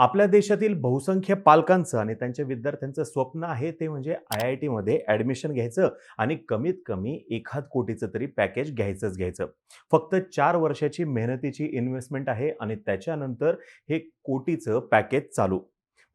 आपल्या देशातील बहुसंख्य पालकांचं आणि त्यांच्या विद्यार्थ्यांचं स्वप्न आहे ते म्हणजे आय आय टीमध्ये ॲडमिशन घ्यायचं आणि कमीत कमी एखाद कोटीचं तरी पॅकेज घ्यायचंच घ्यायचं. फक्त चार वर्षाची मेहनतीची इन्व्हेस्टमेंट आहे आणि त्याच्यानंतर हे कोटीचं पॅकेज चालू.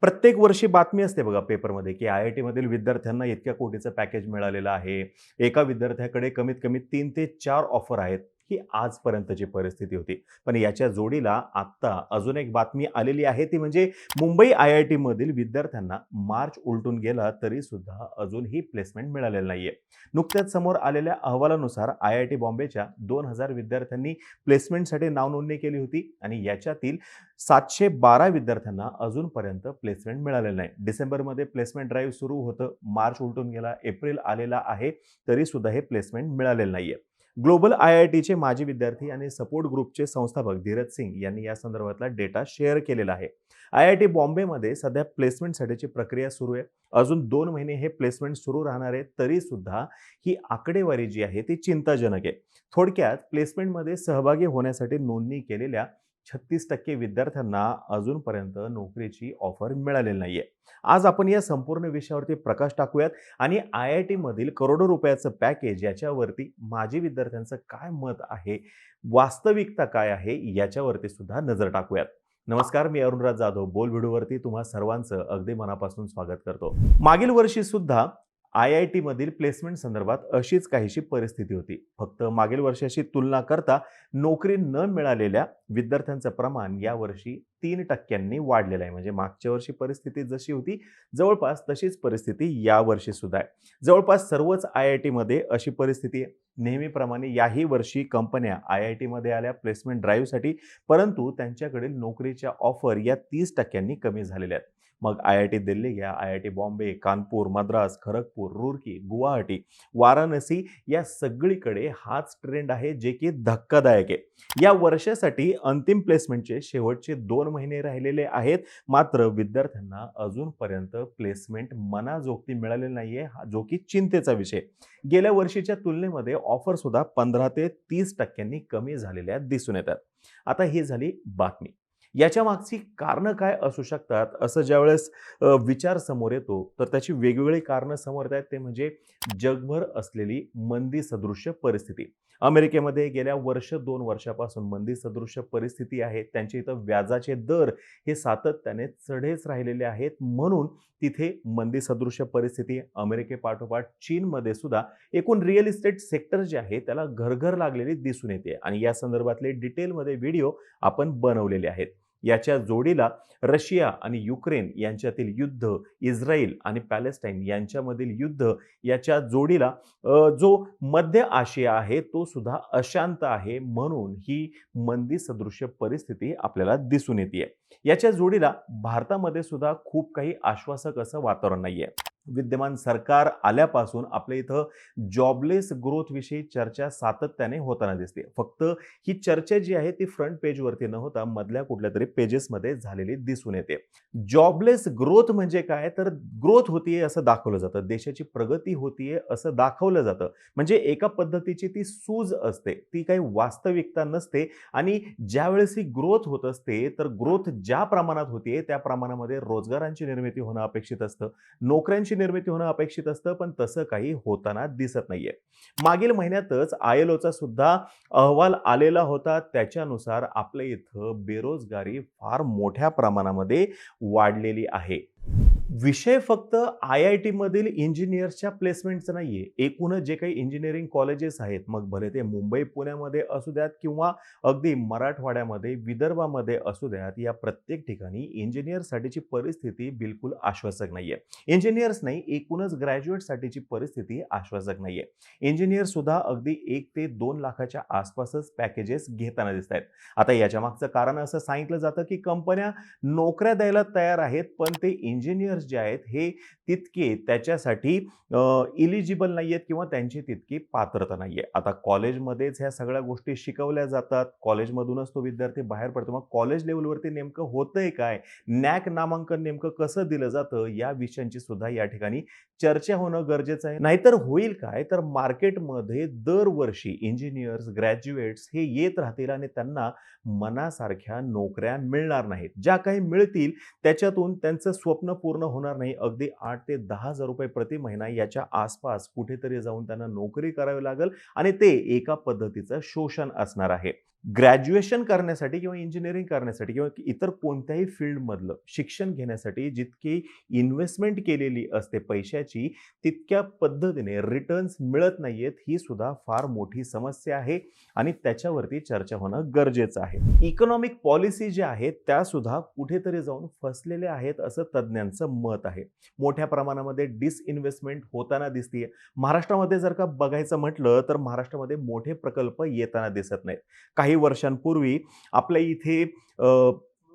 प्रत्येक वर्षी बातमी असते बघा पेपरमध्ये की आय आय टीमधील विद्यार्थ्यांना इतक्या कोटीचं पॅकेज मिळालेलं आहे. एका विद्यार्थ्याकडे कमीत कमी तीन ते चार ऑफर आहेत. ही आजपर्यंतची परिस्थिती होती. पण याच्या जोडीला आत्ता अजून एक बातमी आलेली आहे ती म्हणजे मुंबई आय आय टीमधील विद्यार्थ्यांना मार्च उलटून गेला तरी सुद्धा अजूनही प्लेसमेंट मिळालेलं नाहीये. नुकत्याच समोर आलेल्या अहवालानुसार आय आय टी बॉम्बेच्या दोन हजार विद्यार्थ्यांनी प्लेसमेंटसाठी नावनोंदणी केली होती आणि याच्यातील सातशे बारा विद्यार्थ्यांना अजूनपर्यंत प्लेसमेंट मिळालेलं नाही. डिसेंबरमध्ये प्लेसमेंट ड्राईव्ह सुरू होतं मार्च उलटून गेला एप्रिल आलेला आहे तरी सुद्धा हे प्लेसमेंट मिळालेलं नाहीये. ग्लोबल आय आय टीचे माजी विद्यार्थी आणि सपोर्ट ग्रुपचे संस्थापक धीरज सिंग यांनी या संदर्भातला डेटा शेअर केलेला आहे. आय आय टी बॉम्बेमध्ये सध्या प्लेसमेंटसाठीची प्रक्रिया सुरू आहे. अजून दोन महिने हे प्लेसमेंट सुरू राहणार आहे तरीसुद्धा ही आकडेवारी जी आहे ती चिंताजनक आहे. थोडक्यात प्लेसमेंटमध्ये सहभागी होण्यासाठी नोंदणी केलेल्या छत्तीस टक्के विद्यार्थ्यांना अजूनपर्यंत नोकरीची ऑफर मिळालेली नाही आहे आज आपण या संपूर्ण विषयावरती प्रकाश टाकूयात आणि आय आय टीमधील करोडो रुपयाचं पॅकेज याच्यावरती माजी विद्यार्थ्यांचं काय मत आहे वास्तविकता काय आहे याच्यावरती सुद्धा नजर टाकूयात. नमस्कार मी अरुणराज जाधव बोल व्हिडिओवरती तुम्हा सर्वांचं अगदी मनापासून स्वागत करतो. मागील वर्षी सुद्धा आय आय टीमधील प्लेसमेंट संदर्भात अशीच काहीशी परिस्थिती होती. फक्त मागील वर्षाशी तुलना करता नोकरी न मिळालेल्या विद्यार्थ्यांचं प्रमाण यावर्षी तीन टक्क्यांनी वाढलेलं आहे. म्हणजे मागच्या वर्षी परिस्थिती जशी होती जवळपास तशीच परिस्थिती यावर्षी सुद्धा आहे. जवळपास सर्वच आय आय टीमध्ये अशी परिस्थिती नेहमीप्रमाणे याही वर्षी कंपन्या आय आय टीमध्ये आल्या प्लेसमेंट ड्राईव्हसाठी परंतु त्यांच्याकडील नोकरीच्या ऑफर या तीस टक्क्यांनी कमी झालेल्या आहेत. मग आय आय टी दिल्ली घ्या I I T Bombay Kanpur Madras Kharagpur Roorkee Guwahati Varanasi या सगळीकडे हाच ट्रेंड आहे जे की धक्कादायक आहे. या वर्षासाठी अंतिम प्लेसमेंटचे शेवटचे दोन महिने राहिलेले आहेत. मात्र विद्यार्थ्यांना अजूनपर्यंत प्लेसमेंट मनाजोगती मिळालेली नाहीये हा जो की चिंतेचा विषय. गेल्या वर्षीच्या तुलनेमध्ये ऑफर सुद्धा पंधरा ते तीस टक्क्यांनी कमी झालेल्या दिसून येतात. आता ही झाली बातमी. याच्या मागची कारणं काय असू शकतात? असं ज्यावेळेस विचार समोर येतो तर त्याची वेगवेगळी कारणं समोर येत आहेत ते म्हणजे जगभर असलेली मंदी सदृश्य परिस्थिती. अमेरिकेमध्ये गेल्या वर्ष दोन वर्षापासून मंदी सदृश्य परिस्थिती आहे. त्यांच्या इथं व्याजाचे दर हे सातत्याने चढेच राहिलेले आहेत. म्हणून तिथे मंदी सदृश्य परिस्थिती अमेरिकेपाठोपाठ चीनमध्ये सुद्धा एकूण रिअल इस्टेट सेक्टर जे आहे त्याला घरघर लागलेली दिसून येते. आणि या संदर्भातले डिटेलमध्ये व्हिडिओ आपण बनवलेले आहेत. याच्या जोडीला रशिया आणि युक्रेन यांच्यातील युद्ध इस्रायल आणि पॅलेस्टाईन यांच्यामधील युद्ध याच्या जोडीला जो मध्य आशिया आहे तो सुद्धा अशांत आहे म्हणून ही मंदी सदृश्य परिस्थिती आपल्याला दिसून येते याच्या जोडीला भारतामध्ये सुद्धा खूप काही आश्वासक असं वातावरण नाही आहे विद्यमान सरकार आल्यापासून आपल्या इथं जॉबलेस ग्रोथ विषयी चर्चा सातत्याने होताना दिसते. फक्त ही चर्चा जी आहे ती फ्रंट पेजवरती न होता मधल्या कुठल्या तरी पेजेसमध्ये झालेली दिसून येते. जॉबलेस ग्रोथ म्हणजे काय? तर ग्रोथ होतीये असं दाखवलं जातं. देशाची प्रगती होतीये असं दाखवलं जातं. म्हणजे एका पद्धतीची ती सूज असते. ती काही वास्तविकता नसते. आणि ज्यावेळेस ही ग्रोथ होत असते तर ग्रोथ ज्या प्रमाणात होतीये त्या प्रमाणामध्ये रोजगारांची निर्मिती होणं अपेक्षित असतं. नोकऱ्यांची निर्मिती होणं अपेक्षित असतं पण तसं काही होताना दिसत नाहीये. मागील महिन्यातच आय एल ओचा सुद्धा अहवाल आलेला होता. त्याच्यानुसार आपल्या इथं बेरोजगारी फार मोठ्या प्रमाणामध्ये वाढलेली आहे. विषय फक्त आय आय टीमधील इंजिनियर्सच्या प्लेसमेंटचं नाही आहे एकूणच जे काही इंजिनिअरिंग कॉलेजेस आहेत मग भले ते मुंबई पुण्यामध्ये असू द्यात किंवा अगदी मराठवाड्यामध्ये विदर्भामध्ये असू द्यात या प्रत्येक ठिकाणी इंजिनियरसाठीची परिस्थिती बिलकुल आश्वासक नाही आहे इंजिनियर्स नाही एकूणच ग्रॅज्युएटसाठीची परिस्थिती आश्वासक नाही आहे इंजिनियरसुद्धा अगदी एक ते दोन लाखाच्या आसपासच पॅकेजेस घेताना दिसत आहेत आता याच्या मागचं कारण असं सांगितलं जातं की कंपन्या नोकऱ्या द्यायला तयार आहेत पण ते इंजिनियर इंजिनियर्स जे आहेत हे तितके त्याच्यासाठी इलिजिबल नाही आहेत किंवा त्यांची तितकी पात्रता नाही आहे आता कॉलेजमध्येच ह्या सगळ्या गोष्टी शिकवल्या जातात. कॉलेजमधूनच तो विद्यार्थी बाहेर पडतो. मग कॉलेज लेवलवरती नेमकं होतंय काय? नॅक नामांकन नेमकं कसं दिलं जातं? या विषयांची सुद्धा या ठिकाणी चर्चा होणं गरजेचं आहे. नाहीतर होईल काय? तर मार्केटमध्ये दरवर्षी इंजिनियर्स ग्रॅज्युएट्स हे येत राहतील आणि त्यांना मनासारख्या नोकऱ्या मिळणार नाहीत. ज्या काही मिळतील त्याच्यातून त्यांचं स्वप्न पूर्ण होणार नाही. अगदी आठ ते दहा हजार रुपये प्रति महिना याच्या आसपास कुठेतरी जाऊन त्यांना नोकरी करावी लागेल आणि ते एका पद्धतीचं शोषण असणार आहे. ग्रॅज्युएशन करण्यासाठी किंवा इंजिनिअरिंग करण्यासाठी किंवा इतर कोणत्याही फील्डमधलं शिक्षण घेण्यासाठी जितकी इन्व्हेस्टमेंट केलेली असते पैशाची तितक्या पद्धतीने रिटर्न्स मिळत नाही आहेत ही सुद्धा फार मोठी समस्या आहे आणि त्याच्यावरती चर्चा होणं गरजेचं आहे. इकॉनॉमिक पॉलिसी ज्या आहेत त्यासुद्धा कुठेतरी जाऊन फसलेल्या आहेत असं तज्ज्ञांचं मत आहे. मोठ्या प्रमाणामध्ये डिसइन्व्हेस्टमेंट होताना दिसते महाराष्ट्रामध्ये जर का बघायचं म्हटलं तर महाराष्ट्रामध्ये मोठे प्रकल्प येताना दिसत नाहीत. काही वर्षांपूर्वी आपल्या इथे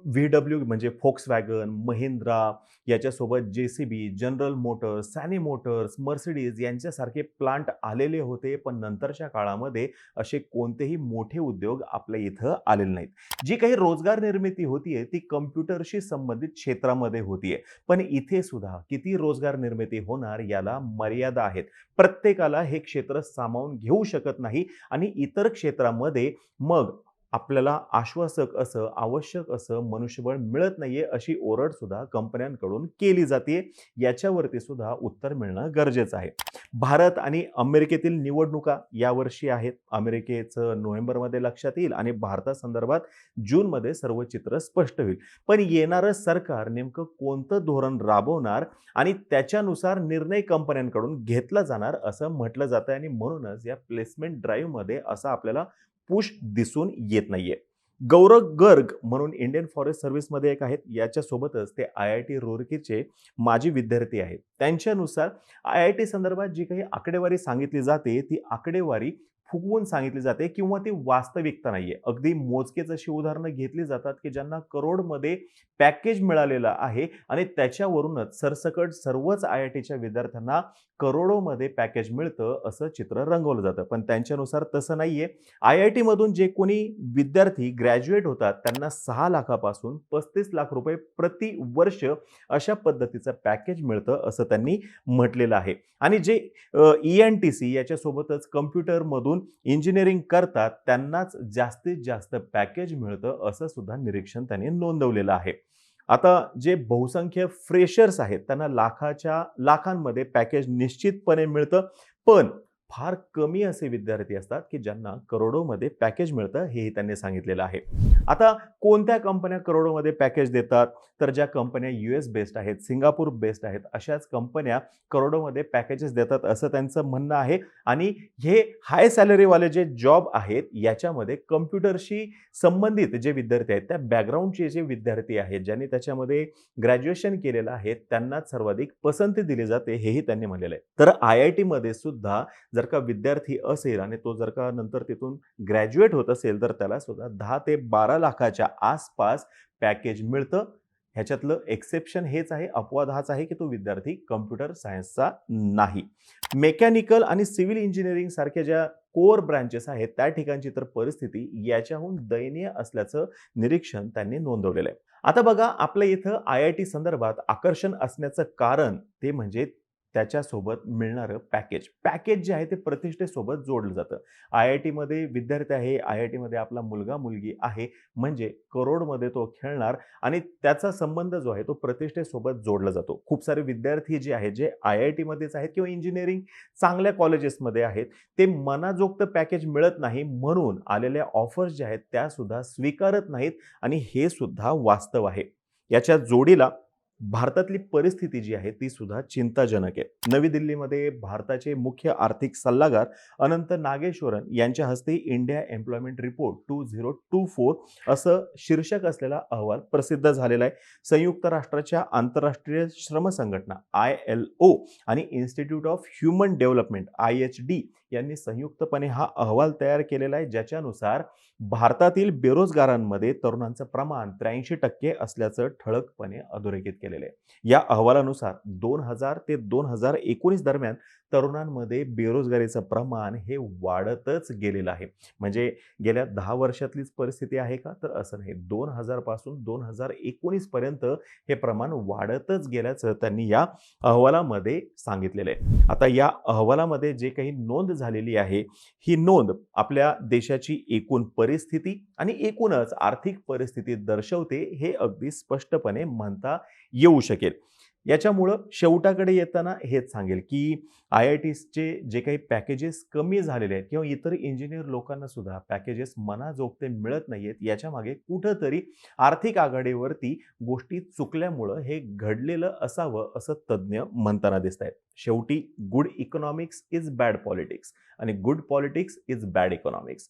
व्ही डब्ल्यू म्हणजे फोक्स वॅगन महिंद्रा याच्यासोबत J C B General Motors Sany Motors Mercedes यांच्यासारखे प्लांट आलेले होते पण नंतरच्या काळामध्ये असे कोणतेही मोठे उद्योग आपल्या इथं आलेले नाहीत. जी काही रोजगार निर्मिती होतीये ती कम्प्युटरशी संबंधित क्षेत्रामध्ये होतीये. पण इथे सुद्धा किती रोजगार निर्मिती होणार याला मर्यादा आहेत. प्रत्येकाला हे क्षेत्र सामावून घेऊ शकत नाही आणि इतर क्षेत्रामध्ये मग आपल्याला आश्वासक असं आवश्यक असं मनुष्यबळ मिळत नाहीये अशी ओरड सुद्धा कंपन्यांकडून केली जाते. याच्यावरती सुद्धा उत्तर मिळणं गरजेचं आहे. भारत आणि अमेरिकेतील निवडणुका यावर्षी आहेत. अमेरिकेचं नोव्हेंबरमध्ये लक्षात येईल आणि भारतासंदर्भात जूनमध्ये सर्व चित्र स्पष्ट होईल. पण येणारं सरकार नेमकं कोणतं धोरण राबवणार आणि त्याच्यानुसार निर्णय कंपन्यांकडून घेतला जाणार असं म्हटलं जातं आणि म्हणूनच या प्लेसमेंट ड्राईव्हमध्ये असं आपल्याला पुश दिसून येत नाहीये. गौरव गर्ग म्हणून इंडियन फॉरेस्ट सर्व्हिसमध्ये एक आहेत. याच्यासोबतच ते आय आय टी रोरकीचे माजी विद्यार्थी आहेत. त्यांच्यानुसार आय आय टी संदर्भात जी काही आकडेवारी सांगितली जाते ती आकडेवारी फुगवून सांगितली जाते किंवा ती वास्तविकता नाहीये. अगदी मोजकेच अशी उदाहरणं घेतली जातात की ज्यांना करोडमध्ये पॅकेज मिळालेलं आहे आणि त्याच्यावरूनच सरसकट सर्वच आय आय टीच्या विद्यार्थ्यांना करोडोमध्ये पॅकेज मिळतं असं चित्र रंगवलं जातं. पण त्यांच्यानुसार तसं नाहीये. आय आय टीमधून जे कोणी विद्यार्थी ग्रॅज्युएट होतात त्यांना सहा लाखापासून पस्तीस लाख रुपये प्रति वर्ष अशा पद्धतीचं पॅकेज मिळतं असं त्यांनी म्हटलेलं आहे. आणि जे ई एन टी सी याच्यासोबतच कम्प्युटरमधून इंजिनिअरिंग करतात त्यांनाच जास्तीत जास्त पॅकेज मिळतं असं सुद्धा निरीक्षण त्यांनी नोंदवलेलं आहे. आता जे बहुसंख्य फ्रेशर्स आहेत त्यांना लाखाच्या लाखांमध्ये पॅकेज निश्चितपणे मिळतं. पण फार कमी असे विद्यार्थी असतात की ज्यांना करोडोमध्ये पॅकेज मिळतं हेही त्यांनी सांगितलेलं आहे. आता कोणत्या कंपन्या करोडोमध्ये पॅकेज देतात? तर ज्या कंपन्या यू एस बेस्ड आहेत सिंगापूर बेस्ड आहेत अशाच कंपन्या करोडोमध्ये पॅकेजेस देतात असं त्यांचं म्हणणं आहे. आणि हे हाय सॅलरीवाले जे जॉब आहेत याच्यामध्ये कम्प्युटरशी संबंधित जे विद्यार्थी आहेत त्या बॅकग्राऊंडचे जे विद्यार्थी आहेत ज्यांनी त्याच्यामध्ये ग्रॅज्युएशन केलेलं आहे त्यांनाच सर्वाधिक पसंती दिली जाते हेही त्यांनी म्हणलेलं आहे. तर आय आय टीमध्ये सुद्धा जर का विद्यार्थी असेल आणि तो जर का नंतर तिथून ग्रॅज्युएट होत असेल तर त्याला सुद्धा दहा ते बारा लाखाच्या आसपास पॅकेज मिळतं. ह्याच्यातलं एक्सेप्शन हेच आहे अपवाद हाच आहे की तो विद्यार्थी कम्प्युटर सायन्सचा नाही. मेकॅनिकल आणि सिव्हिल इंजिनिअरिंग सारख्या ज्या कोर ब्रँचेस आहेत त्या ठिकाणची तर परिस्थिती याच्याहून दयनीय असल्याचं निरीक्षण त्यांनी नोंदवलेलं आहे. आता बघा आपल्या इथं आय आय टी संदर्भात आकर्षण असण्याचं कारण ते म्हणजे त्याच्यासोबत मिळणारं पॅकेज. पॅकेज जे आहे ते प्रतिष्ठेसोबत जोडलं जातं. आय आय टीमध्ये विद्यार्थी आहे आय आय टीमध्ये आपला मुलगा मुलगी आहे म्हणजे करोडमध्ये तो खेळणार आणि त्याचा संबंध जो आहे तो प्रतिष्ठेसोबत जोडला जातो. खूप सारे विद्यार्थी जे आहेत जे आय आय टीमध्येच आहेत किंवा इंजिनिअरिंग चांगल्या कॉलेजेसमध्ये आहेत ते मनाजोगतं पॅकेज मिळत नाही म्हणून आलेल्या ऑफर्स ज्या आहेत त्यासुद्धा स्वीकारत नाहीत आणि हे सुद्धा वास्तव आहे. याच्या जोडीला भारतातली परिस्थिती जी आहे ती सुद्धा चिंताजनक आहे. नवी दिल्लीमध्ये भारताचे मुख्य आर्थिक सल्लागार अनंत नागेश्वरन यांच्या हस्ते India Employment Report two zero two four असं शीर्षक असलेला अहवाल प्रसिद्ध झालेला आहे. संयुक्त राष्ट्राच्या आंतरराष्ट्रीय श्रम संघटना आय एल ओ आणि Institute of Human Development I H D यांनी संयुक्तपणे हा अहवाल तयार केलेला आहे ज्याच्यानुसार भारतातील बेरोजगारांमध्ये तरुणांचं प्रमाण त्र्याऐंशी टक्के असल्याचं ठळकपणे अधोरेखित केलेलं आहे. या अहवालानुसार दोन हजार ते दोन हजार एकोणीस दरम्यान तरुणांमध्ये बेरोजगारीचं प्रमाण हे वाढतच गेलेलं आहे. म्हणजे गेल्या दहा वर्षातलीच परिस्थिती आहे का? तर असं नाही. दोन हजारपासून दोन हजार एकोणीसपर्यंत हे प्रमाण वाढतच गेल्याचं त्यांनी या अहवालामध्ये सांगितलेलं आहे. आता या अहवालामध्ये जे काही नोंद झालेली आहे ही नोंद आपल्या देशाची एकूण परिस्थिती आणि एकूणच आर्थिक परिस्थिती दर्शवते हे अगदी स्पष्टपणे म्हणता येऊ शकेल. याच्यामुळं शेवटाकडे येताना हेच सांगेल की आय आय टीसचे जे काही पॅकेजेस कमी झालेले आहेत किंवा इतर इंजिनियर लोकांना सुद्धा पॅकेजेस मनाजोगते मिळत नाही आहेत याच्यामागे कुठंतरी आर्थिक आघाडीवरती गोष्टी चुकल्यामुळं हे घडलेलं असावं असं तज्ज्ञ म्हणताना दिसत आहेत शेवटी good economics is bad politics आणि good politics is bad economics